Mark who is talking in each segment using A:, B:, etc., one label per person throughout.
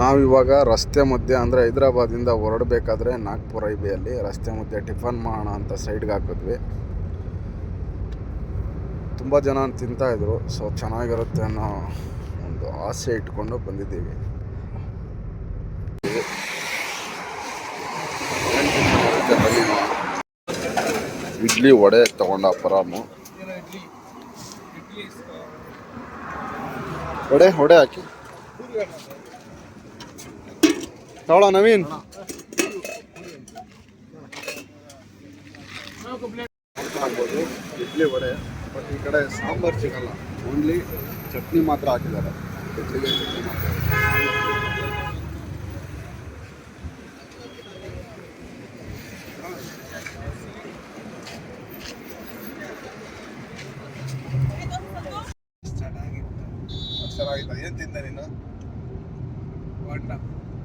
A: ನಾವಿವಾಗ ರಸ್ತೆ ಮಧ್ಯೆ ಅಂದರೆ ಹೈದ್ರಾಬಾದಿಂದ ಹೊರಡಬೇಕಾದ್ರೆ ನಾಗ್ಪುರ ಹೈವೇಯಲ್ಲಿ ರಸ್ತೆ ಮಧ್ಯೆ ಟಿಫನ್ ಮಾಡೋಣ ಅಂತ ಸೈಡ್ಗೆ ಹಾಕಿದ್ವಿ. ತುಂಬ ಜನ ತಿಂತಾಯಿದ್ರು ಸೊ ಚೆನ್ನಾಗಿರುತ್ತೆ ಅನ್ನೋ ಒಂದು ಆಸೆ ಇಟ್ಕೊಂಡು ಬಂದಿದ್ದೀವಿ. ಇಡ್ಲಿ ವಡೆ ತಗೊಂಡ ಪರಾಮು ವಡೆ ವಡೆ ಹಾಕಿ. ತಗೊಳ ನವೀನ್. ಆಗ್ಬೋದು ಇಡ್ಲಿ ವಡೆ ಬಟ್ ಈ ಕಡೆ ಸಾಂಬಾರ್ ಸಿಗಲ್ಲ. ಓನ್ಲಿ ಚಟ್ನಿ ಮಾತ್ರ ಹಾಕಿದ್ದಾರೆ. ಇಡ್ಲಿಗೆ ಚಟ್ನಿ ಮಾತ್ರ. ಏನು ತಿಂದೆ ನೀನು?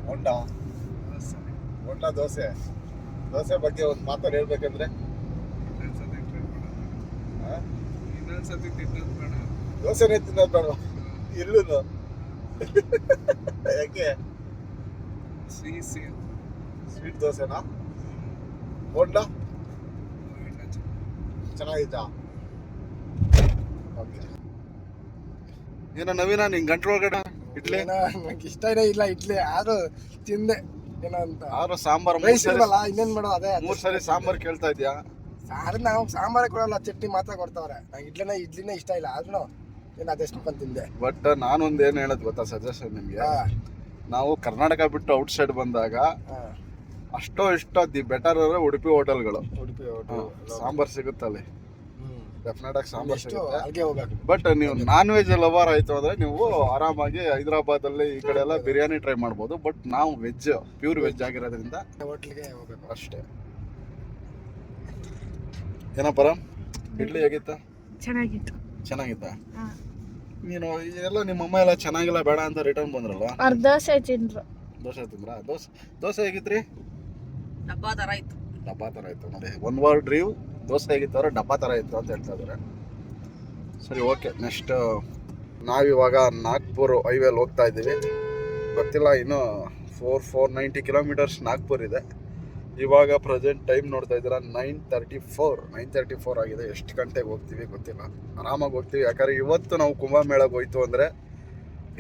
A: ಹೊಂಡ ಹೊಂಡ ದೋಸೆ. ದೋಸೆ ಬಗ್ಗೆ ಒಂದು ಮಾತಾಡಿ ಹೇಳ್ಬೇಕಂದ್ರೆ? ದೋಸೆನೇ ತಿನ್ನೋದು ಬೇಡ. ಇಲ್ಲೂ ಯಾಕೆ? ಸ್ವೀಟ್ ದೋಸೆನಾ? ಹೊಂಡ ಚೆನ್ನಾಗಿತ್ತಾ? ಓಕೆ. ಏನೋ ನವೀನ ನಿಂಗೆ ಗಂಟ್ಲು ಒಳಗಡೆ ಇಡ್ಲಿ?
B: ನನಗೆ ನಂಗೆ ಇಷ್ಟನೇ ಇಲ್ಲ ಇಡ್ಲಿ. ಆದ್ರೂ ತಿಂದೆ. ಏನೋ ಅಂತ.
A: ಆದ್ರೂ ಸಾಂಬಾರ್
B: ರೈಸ್ ಇಲ್ವಲ್ಲ ಇನ್ನೇನ್ ಮಾಡೋದು ಅದೇ
A: ಮೂರ್ ಸರಿ ಸಾಂಬಾರ್ ಕೇಳ್ತಾ ಇದ್ಯಾ?
B: ಸಾರು ನಾವು ಸಾಂಬಾರೇ ಕೊಡಲ್ಲ ಚಟ್ನಿ ಮಾತ್ರ ಕೊಡ್ತಾವ್ರೆ. ನಂಗೆ ಇಡ್ಲಿನ ಇಡ್ಲಿನೇ ಇಷ್ಟ ಇಲ್ಲ. ಆದ್ರೂ ಏನು ಅದೆಷ್ಟು ಬಂದು ತಿಂದೆ.
A: ಬಟ್ ನಾನೊಂದು ಏನು ಹೇಳೋದು ಗೊತ್ತಾ ಸಜೆಷನ್ ನಿಮಗೆ? ನಾವು ಕರ್ನಾಟಕ ಬಿಟ್ಟು ಔಟ್ ಸೈಡ್ ಬಂದಾಗ ಅಷ್ಟೋ ಇಷ್ಟೋ ದಿ ಬೆಟರ್ ಅಂದ್ರೆ ಉಡುಪಿ ಹೋಟೆಲ್ಗಳು
B: ಉಡುಪಿ ಹೋಟೆಲ್
A: ಸಾಂಬಾರ್ ಸಿಗುತ್ತಲ್ಲಿ. ಡೆಫಿನೆಟ್ ಆಗಿ ಸಾಂಬಾರ್ ಸಿಗುತ್ತೆ.
B: ಅಲ್ಲಿಗೆ ಹೋಗ್ಬೇಕು.
A: ಬಟ್ ನೀವು ನಾನ್ ವೆಜ್ ಲವರ್ ಆಯ್ತು ಅಂದ್ರೆ ನೀವು ಆರಾಮಾಗಿ ಹೈದರಾಬಾದ್ ಅಲ್ಲಿ ಈ ಕಡೆ ಎಲ್ಲ ಬಿರಿಯಾನಿ ಟ್ರೈ ಮಾಡ್ಬೋದು. ಬಟ್ ನಾವು ವೆಜ್ ಪ್ಯೂರ್ ವೆಜ್ ಆಗಿರೋದ್ರಿಂದ
B: ಹೋಟ್ಲಿಗೆ ಹೋಗಬೇಕು.
A: ಅಷ್ಟೇ. ಏನಪ್ಪರ ಇಡ್ಲಿ ಹೇಗಿತ್ತ?
C: ಚೆನ್ನಾಗಿತ್ತು.
A: ಚೆನ್ನಾಗಿತ್ತ?
C: ಹಾ.
A: ನೀನು ಎಲ್ಲ ನಿಮ್ಮ ಅಮ್ಮ ಎಲ್ಲ ಚೆನ್ನಾಗಿಲ್ಲ ಬೇಡ ಅಂತ ರಿಟರ್ನ್ ಬಂದ್ರಲ್ವಾ?
C: ದೋಸೆ ತಿಂದ್ರು.
A: ದೋಸೆ ತಿಂದ್ರ? ದೋಸೆ ದೋಸೆ ಹೇಗಿತ್ರಿ?
D: ಡಬ್ಬಾ ತರ ಇತ್ತು.
A: ಡಬ್ಬಾ ಥರ ಇತ್ತು ನೋಡಿ. ಒನ್ ವರ್ಡ್ ಡ್ರೀವ್ ದೋಸೆ ಹೇಗಿತ್ತು ಅಂದರೆ ಡಬ್ಬಾ ಥರ ಇತ್ತು ಅಂತ ಹೇಳ್ತಾ ಇದ್ದಾರೆ. ಸರಿ, ಓಕೆ. ನೆಕ್ಸ್ಟ್ ನಾವಿವಾಗ ನಾಗ್ಪುರ್ ಹೈವೇಲಿ ಹೋಗ್ತಾ ಇದ್ದೀವಿ. ಗೊತ್ತಿಲ್ಲ, ಇನ್ನು four four ninety kilometres Nagpur ಇದೆ. ಇವಾಗ ಪ್ರೆಸೆಂಟ್ ಟೈಮ್ ನೋಡ್ತಾ ಇದ್ದೀರಾ nine thirty four nine thirty four ಆಗಿದೆ. ಎಷ್ಟು ಗಂಟೆಗೆ ಹೋಗ್ತೀವಿ ಗೊತ್ತಿಲ್ಲ. ಆರಾಮಾಗಿ ಹೋಗ್ತೀವಿ. ಯಾಕಂದ್ರೆ ಇವತ್ತು ನಾವು ಕುಂಭಮೇಳಕ್ಕೆ ಹೋಯ್ತು ಅಂದರೆ,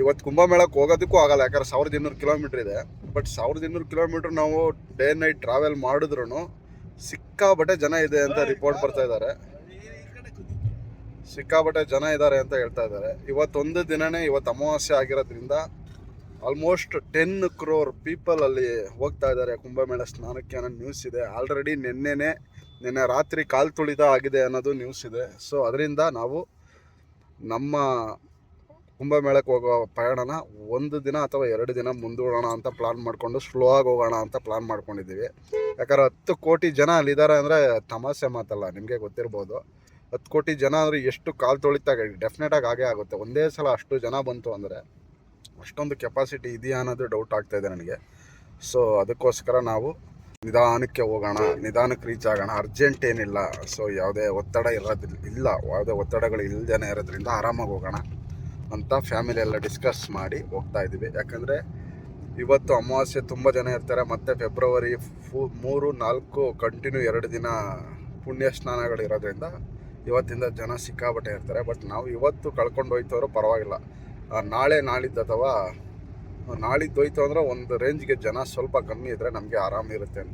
A: ಇವತ್ತು ಕುಂಭಮೇಳಕ್ಕೆ ಹೋಗೋದಕ್ಕೂ ಆಗಲ್ಲ. ಯಾಕಂದ್ರೆ ಸಾವಿರದ ಇನ್ನೂರು ಕಿಲೋಮೀಟ್ರ್ ಇದೆ. ಬಟ್ ಸಾವಿರದ ಇನ್ನೂರು ಕಿಲೋಮೀಟ್ರ್ ನಾವು ಡೇ ನೈಟ್ ಟ್ರಾವೆಲ್ ಮಾಡಿದ್ರು ಸಿಕ್ಕಾಬಟ್ಟೆ ಜನ ಇದೆ ಅಂತ ರಿಪೋರ್ಟ್ ಬರ್ತಾ ಇದ್ದಾರೆ ಸಿಕ್ಕಾಬಟ್ಟೆ ಜನ ಇದ್ದಾರೆ ಅಂತ ಹೇಳ್ತಾ ಇದ್ದಾರೆ ಇವತ್ತೊಂದು ದಿನನೇ ಇವತ್ತು ಅಮಾವಾಸ್ಯೆ ಆಗಿರೋದ್ರಿಂದ ಆಲ್ಮೋಸ್ಟ್ ಟೆನ್ ಕ್ರೋರ್ ಪೀಪಲ್ ಅಲ್ಲಿ ಹೋಗ್ತಾ ಇದ್ದಾರೆ ಕುಂಭಮೇಳ ಸ್ನಾನಕ್ಕೆ ಅನ್ನೋ ನ್ಯೂಸ್ ಇದೆ. ಆಲ್ರೆಡಿ ನಿನ್ನೆನೆ ನಿನ್ನೆ ರಾತ್ರಿ ಕಾಲ್ ತುಳಿತ ಆಗಿದೆ ಅನ್ನೋದು ನ್ಯೂಸ್ ಇದೆ. ಸೊ ಅದರಿಂದ ನಾವು ನಮ್ಮ ಕುಂಭಮೇಳಕ್ಕೆ ಹೋಗೋ ಪ್ರಯಾಣನ ಒಂದು ದಿನ ಅಥವಾ ಎರಡು ದಿನ ಮುಂದೂಡೋಣ ಅಂತ ಪ್ಲಾನ್ ಮಾಡಿಕೊಂಡು ಸ್ಲೋ ಆಗಿ ಹೋಗೋಣ ಅಂತ ಪ್ಲಾನ್ ಮಾಡ್ಕೊಂಡಿದ್ದೀವಿ. ಯಾಕಂದ್ರೆ ಹತ್ತು ಕೋಟಿ ಜನ ಅಲ್ಲಿದ್ದಾರೆ ಅಂದರೆ ತಮಾಷೆ ಮಾತಲ್ಲ, ನಿಮಗೆ ಗೊತ್ತಿರ್ಬೋದು. ಹತ್ತು ಕೋಟಿ ಜನ ಅಂದರೆ ಎಷ್ಟು ಕಾಲು ತೊಳಿತಾಗ ಡೆಫಿನೆಟಾಗಿ ಆಗೇ ಆಗುತ್ತೆ. ಒಂದೇ ಸಲ ಅಷ್ಟು ಜನ ಬಂತು ಅಂದರೆ ಅಷ್ಟೊಂದು ಕೆಪಾಸಿಟಿ ಇದೆಯಾ ಅನ್ನೋದು ಡೌಟ್ ಆಗ್ತಾ ಇದೆ ನನಗೆ. ಸೊ ಅದಕ್ಕೋಸ್ಕರ ನಾವು ನಿಧಾನಕ್ಕೆ ಹೋಗೋಣ, ನಿಧಾನಕ್ಕೆ ರೀಚ್ ಆಗೋಣ. ಅರ್ಜೆಂಟ್ ಏನಿಲ್ಲ. ಸೊ ಯಾವುದೇ ಒತ್ತಡ ಇರೋದಿಲ್ಲ ಇಲ್ಲ. ಯಾವುದೇ ಒತ್ತಡಗಳು ಇಲ್ಲದೇ ಇರೋದ್ರಿಂದ ಆರಾಮಾಗಿ ಹೋಗೋಣ. ಅಂತ ಫ್ಯಾಮಿಲಿ ಎಲ್ಲ ಡಿಸ್ಕಸ್ ಮಾಡಿ ಹೋಗ್ತಾ ಇದ್ದೀವಿ. ಯಾಕಂದರೆ ಇವತ್ತು ಅಮಾವಾಸ್ಯೆ ತುಂಬ ಜನ ಇರ್ತಾರೆ. ಮತ್ತು ಫೆಬ್ರವರಿ ಫು ಮೂರು, ನಾಲ್ಕು ಕಂಟಿನ್ಯೂ ಎರಡು ದಿನ ಪುಣ್ಯ ಸ್ನಾನಗಳಿರೋದ್ರಿಂದ ಇವತ್ತಿಂದ ಜನ ಸಿಕ್ಕಾಬಟ್ಟೆ ಇರ್ತಾರೆ. ಬಟ್ ನಾವು ಇವತ್ತು ಕಳ್ಕೊಂಡು ಹೋಯ್ತವ್ರು ಪರವಾಗಿಲ್ಲ. ನಾಳೆ ನಾಳಿದ್ದು ಅಥವಾ ನಾಳಿದ್ದು ಹೋಯ್ತು ಅಂದರೆ ಒಂದು ರೇಂಜ್ಗೆ ಜನ ಸ್ವಲ್ಪ ಕಮ್ಮಿ ಇದ್ದರೆ ನಮಗೆ ಆರಾಮಿರುತ್ತೆ ಅಂತ